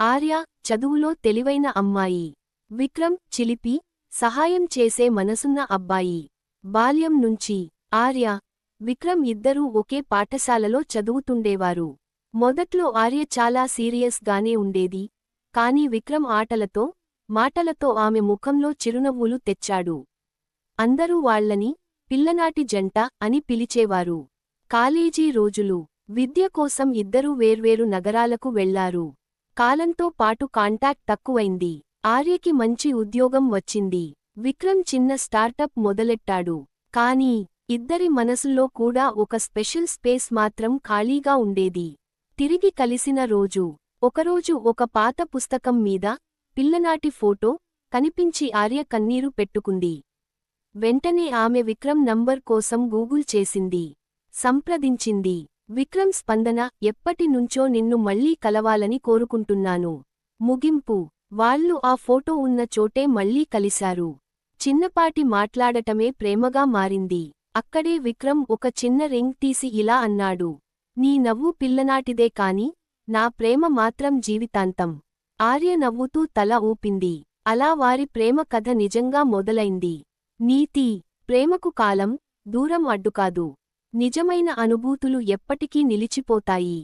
ఆర్య చదువులో తెలివైన అమ్మాయి. విక్రమ్ చిలిపి సహాయం చేసే మనసున్న అబ్బాయి. బాల్యం నుంచి ఆర్య విక్రమ్ ఇద్దరూ ఒకే పాఠశాలలో చదువుతుండేవారు. మొదట్లో ఆర్య చాలా సీరియస్ గానే ఉండేది. కాని విక్రమ్ ఆటలతో మాటలతో ఆమె ముఖంలో చిరునవ్వులు తెచ్చాడు. అందరూ వాళ్ళని పిల్లనాటి జంట అని పిలిచేవారు. కాలేజీ రోజులు విద్య కోసం ఇద్దరూ వేర్వేరు నగరాలకు వెళ్ళారు. కాలంతో పాటు కాంటాక్ట్ తక్కువైంది. ఆర్యకి మంచి ఉద్యోగం వచ్చింది. విక్రమ్ చిన్న స్టార్టప్ మొదలెట్టాడు. కానీ ఇద్దరి మనసుల్లో కూడా ఒక స్పెషల్ స్పేస్ మాత్రం ఖాళీగా ఉండేది. తిరిగి కలిసిన రోజు. ఒకరోజు ఒక పాత పుస్తకం మీద పిల్లనాటి ఫోటో కనిపించి ఆర్య కన్నీరు పెట్టుకుంది. వెంటనే ఆమె విక్రమ్ నంబర్ కోసం గూగుల్ చేసింది. సంప్రదించింది. విక్రమ్ స్పందన ఎప్పటి నుంచో నిన్ను మళ్ళీ కలవాలని కోరుకుంటున్నాను. ముగింపు. వాళ్ళు ఆ ఫోటో ఉన్న చోటే మళ్ళీ కలిశారు. చిన్నపాటి మాట్లాడటమే ప్రేమగా మారింది. అక్కడే విక్రమ్ ఒక చిన్న రింగ్ తీసి ఇలా అన్నాడు. నీ నవ్వు పిల్లనాటిదే కాని నా ప్రేమ మాత్రం జీవితాంతం. ఆర్య నవ్వుతూ తల ఊపింది. అలా వారి ప్రేమ కథ నిజంగా మొదలైంది. నీతి. ప్రేమకు కాలం దూరం అడ్డుకాదు. నిజమైన అనుభూతులు ఎప్పటికీ నిలిచిపోతాయి.